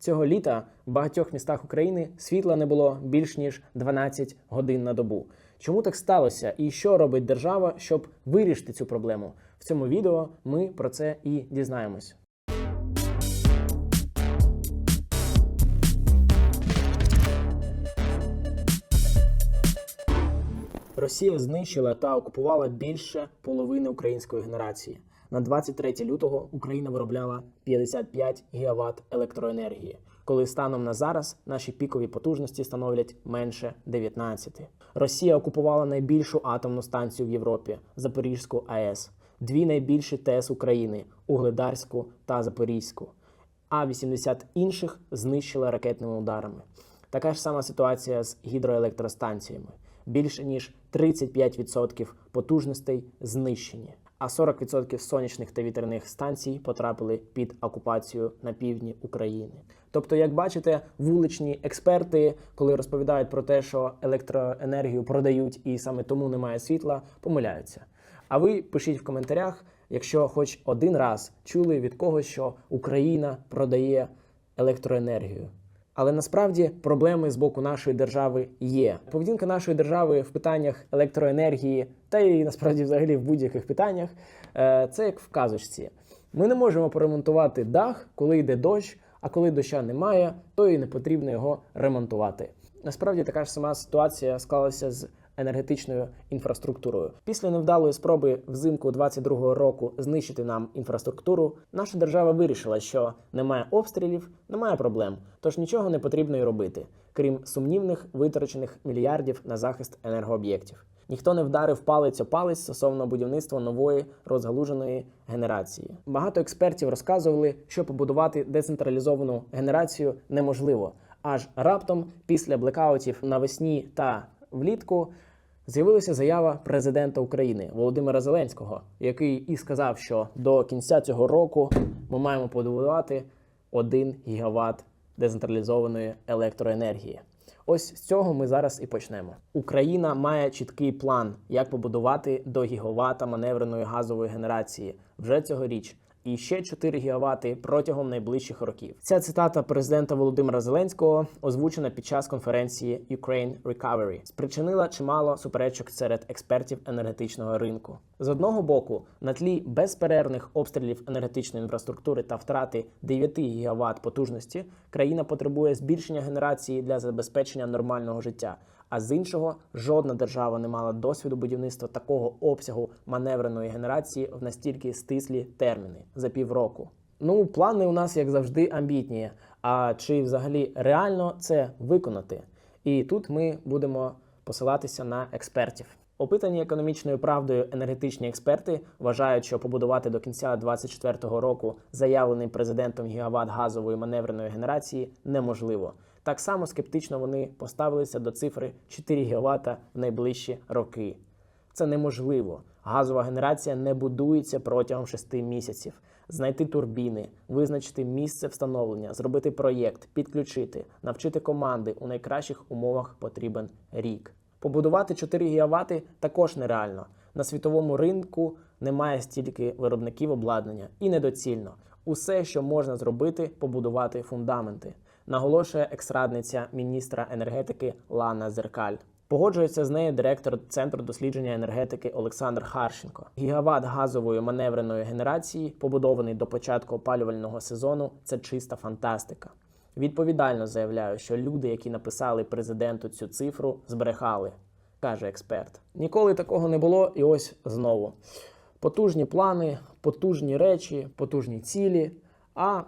Цього літа в багатьох містах України світла не було більш ніж 12 годин на добу. Чому так сталося і що робить держава, щоб вирішити цю проблему? В цьому відео ми про це і дізнаємось. Росія знищила та окупувала більше половини української генерації. На 23 лютого Україна виробляла 55 гігаватт електроенергії, коли станом на зараз наші пікові потужності становлять менше 19. Росія окупувала найбільшу атомну станцію в Європі Запорізьку АЕС, дві найбільші ТЕС України Угледарську та Запорізьку, а 80 інших знищила ракетними ударами. Така ж сама ситуація з гідроелектростанціями. Більше ніж 35% потужностей знищені, а 40% сонячних та вітерних станцій потрапили під окупацію на півдні України. Тобто, як бачите, вуличні експерти, коли розповідають про те, що електроенергію продають і саме тому немає світла, помиляються. А ви пишіть в коментарях, якщо хоч один раз чули від когось, що Україна продає електроенергію. Але насправді проблеми з боку нашої держави є. Поведінка нашої держави в питаннях електроенергії, та й насправді взагалі в будь-яких питаннях, е, це як в казочці. Ми не можемо поремонтувати дах, коли йде дощ, а коли доща немає, то і не потрібно його ремонтувати. Насправді така ж сама ситуація склалася з енергетичною інфраструктурою. Після невдалої спроби взимку 22-го року знищити нам інфраструктуру, наша держава вирішила, що немає обстрілів, немає проблем, тож нічого не потрібно й робити, крім сумнівних витрачених мільярдів на захист енергооб'єктів. Ніхто не вдарив палець о палець стосовно будівництва нової розгалуженої генерації. Багато експертів розказували, що побудувати децентралізовану генерацію неможливо. Аж раптом, після блекаутів навесні та влітку, з'явилася заява президента України Володимира Зеленського, який і сказав, що до кінця цього року ми маємо побудувати 1 гігаватт децентралізованої електроенергії. Ось з цього ми зараз і почнемо. Україна має чіткий план, як побудувати до гігавата маневреної газової генерації вже цьогоріч. І ще 4 гігавати протягом найближчих років. Ця цитата президента Володимира Зеленського, озвучена під час конференції Ukraine Recovery, спричинила чимало суперечок серед експертів енергетичного ринку. З одного боку, на тлі безперервних обстрілів енергетичної інфраструктури та втрати 9 гігават потужності, країна потребує збільшення генерації для забезпечення нормального життя. А з іншого, жодна держава не мала досвіду будівництва такого обсягу маневреної генерації в настільки стислі терміни за півроку. Ну, плани у нас, як завжди, амбітні. А чи взагалі реально це виконати? І тут ми будемо посилатися на експертів. Опитані економічною правдою енергетичні експерти вважають, що побудувати до кінця 2024 року заявлений президентом гігават газової маневреної генерації неможливо. Так само скептично вони поставилися до цифри 4 ГВт в найближчі роки. Це неможливо. Газова генерація не будується протягом 6 місяців. Знайти турбіни, визначити місце встановлення, зробити проєкт, підключити, навчити команди у найкращих умовах потрібен рік. Побудувати 4 ГВт також нереально. На світовому ринку немає стільки виробників обладнання і недоцільно. Усе, що можна зробити, побудувати фундаменти наголошує екс-радниця міністра енергетики Лана Зеркаль. Погоджується з нею директор Центру дослідження енергетики Олександр Харченко. Гігават газової маневреної генерації, побудований до початку опалювального сезону, це чиста фантастика. Відповідально заявляю, що люди, які написали президенту цю цифру, збрехали, каже експерт. Ніколи такого не було, і ось знову. Потужні плани, потужні речі, потужні цілі. А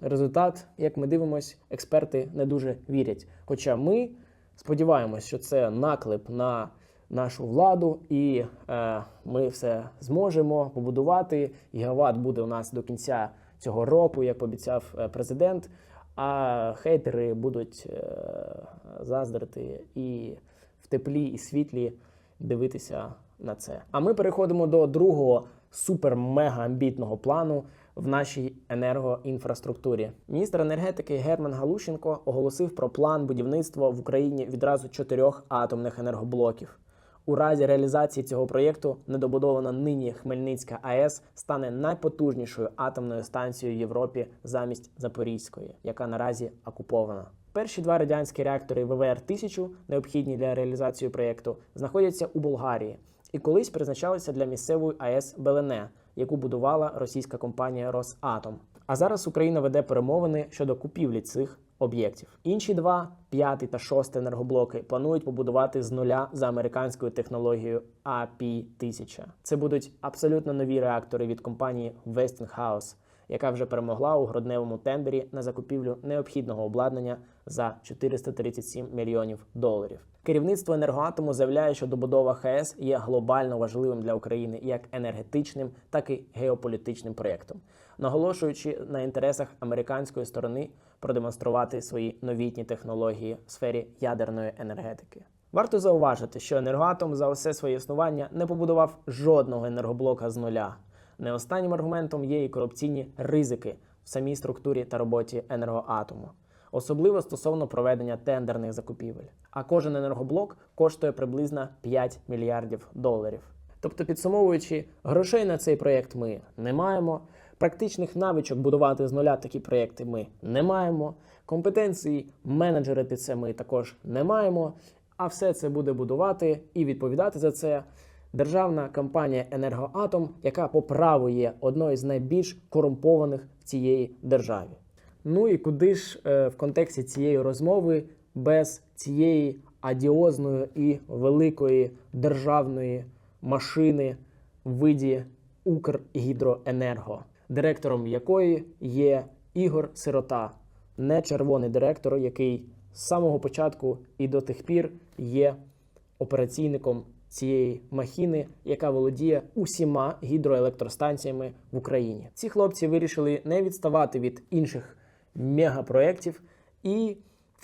результат, як ми дивимося, експерти не дуже вірять. Хоча ми сподіваємось, що це наклеп на нашу владу, і е, ми все зможемо побудувати. Гігават буде у нас до кінця цього року, як пообіцяв е, президент. А хейтери будуть е, заздрити і в теплі, і світлі дивитися на це. А ми переходимо до другого супер-мега амбітного плану в нашій енергоінфраструктурі. Міністр енергетики Герман Галущенко оголосив про план будівництва в Україні відразу чотирьох атомних енергоблоків. У разі реалізації цього проєкту недобудована нині Хмельницька АЕС стане найпотужнішою атомною станцією в Європі замість Запорізької, яка наразі окупована. Перші два радянські реактори ВВР-1000, необхідні для реалізації проєкту, знаходяться у Болгарії і колись призначалися для місцевої АЕС Белене, яку будувала російська компанія Росатом. А зараз Україна веде перемовини щодо купівлі цих об'єктів. Інші два, п'ятий та шостий енергоблоки, планують побудувати з нуля за американською технологією AP1000. Це будуть абсолютно нові реактори від компанії Westinghouse, яка вже перемогла у грудневому тендері на закупівлю необхідного обладнання за 437 мільйонів доларів. Керівництво енергоатому заявляє, що добудова ХЕС є глобально важливим для України як енергетичним, так і геополітичним проєктом, наголошуючи на інтересах американської сторони продемонструвати свої новітні технології в сфері ядерної енергетики. Варто зауважити, що енергоатом за усе своє існування не побудував жодного енергоблока з нуля. Не останнім аргументом є і корупційні ризики в самій структурі та роботі енергоатому, особливо стосовно проведення тендерних закупівель. А кожен енергоблок коштує приблизно 5 мільярдів доларів. Тобто, підсумовуючи, грошей на цей проєкт ми не маємо. Практичних навичок будувати з нуля такі проєкти ми не маємо. Компетенції менеджерити це ми також не маємо. А все це буде будувати і відповідати за це державна компанія Енергоатом, яка по праву є одною з найбільш корумпованих в цієї державі. Ну і куди ж е, в контексті цієї розмови без цієї адіозної і великої державної машини в виді Укргідроенерго, директором якої є Ігор Сирота, не червоний директор, який з самого початку і до тих пір є операційником цієї махіни, яка володіє усіма гідроелектростанціями в Україні. Ці хлопці вирішили не відставати від інших мегапроєктів і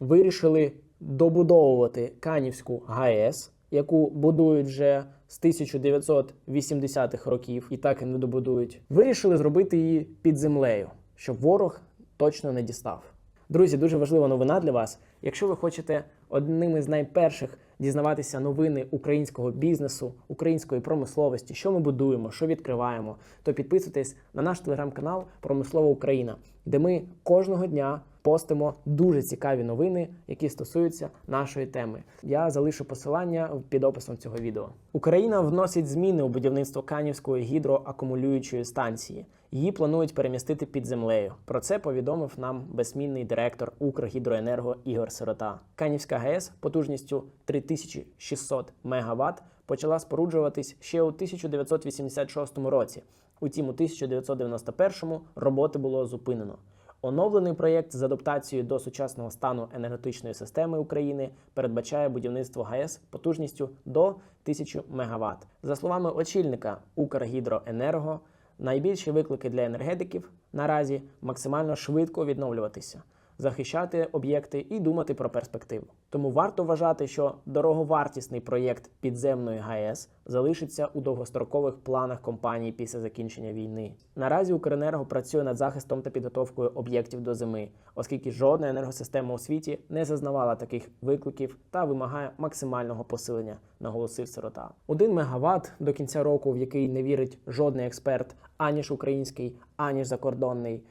вирішили добудовувати Канівську ГАЕС, яку будують вже з 1980-х років і так і не добудують. Вирішили зробити її під землею, щоб ворог точно не дістав. Друзі, дуже важлива новина для вас. Якщо ви хочете одним із найперших дізнаватися новини українського бізнесу, української промисловості, що ми будуємо, що відкриваємо, то підписуйтесь на наш телеграм-канал Промислова Україна, де ми кожного дня постимо дуже цікаві новини, які стосуються нашої теми. Я залишу посилання під описом цього відео. Україна вносить зміни у будівництво Канівської гідроакумулюючої станції. Її планують перемістити під землею. Про це повідомив нам безсмінний директор Укргідроенерго Ігор Сирота. Канівська ГЕС потужністю 3600 МВт почала споруджуватись ще у 1986 році. Утім, у 1991 роботи було зупинено. Оновлений проєкт з адаптацією до сучасного стану енергетичної системи України передбачає будівництво ГАЕС потужністю до 1000 МВт. За словами очільника Укргідроенерго, найбільші виклики для енергетиків наразі максимально швидко відновлюватися, захищати об'єкти і думати про перспективу. Тому варто вважати, що дороговартісний проєкт підземної ГАЕС залишиться у довгострокових планах компанії після закінчення війни. Наразі Укренерго працює над захистом та підготовкою об'єктів до зими, оскільки жодна енергосистема у світі не зазнавала таких викликів та вимагає максимального посилення, наголосив сирота. Один мегаватт до кінця року, в який не вірить жодний експерт, аніж український, аніж закордонний.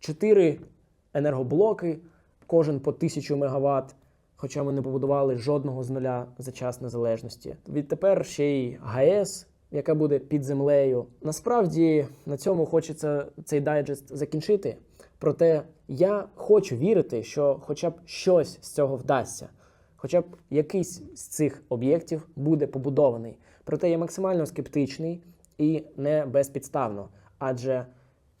Чотири енергоблоки, кожен по 1000 мегаватт, хоча ми не побудували жодного з нуля за час незалежності. Відтепер ще й ГАЕС, яка буде під землею. Насправді на цьому хочеться цей дайджест закінчити. Проте я хочу вірити, що хоча б щось з цього вдасться. Хоча б якийсь з цих об'єктів буде побудований. Проте я максимально скептичний і не безпідставно, адже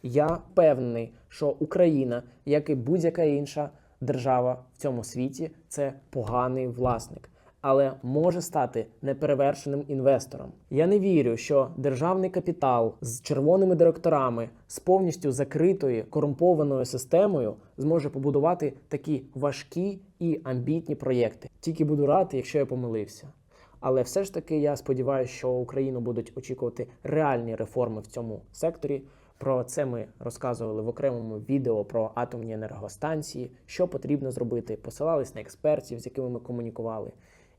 я впевнений, що Україна, як і будь-яка інша держава в цьому світі, це поганий власник, але може стати неперевершеним інвестором. Я не вірю, що державний капітал з червоними директорами, з повністю закритою корумпованою системою зможе побудувати такі важкі і амбітні проєкти. Тільки буду радий, якщо я помилився. Але все ж таки я сподіваюся, що Україну будуть очікувати реальні реформи в цьому секторі. Про це ми розказували в окремому відео про атомні енергостанції, що потрібно зробити. Посилались на експертів, з якими ми комунікували.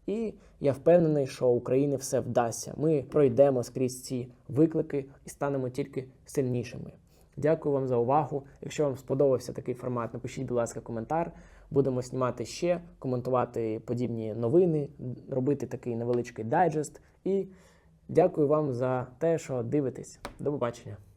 І я впевнений, що Україні все вдасться. Ми пройдемо скрізь ці виклики і станемо тільки сильнішими. Дякую вам за увагу. Якщо вам сподобався такий формат, напишіть, будь ласка, коментар. Будемо знімати ще, коментувати подібні новини, робити такий невеличкий дайджест. І дякую вам за те, що дивитесь. До побачення.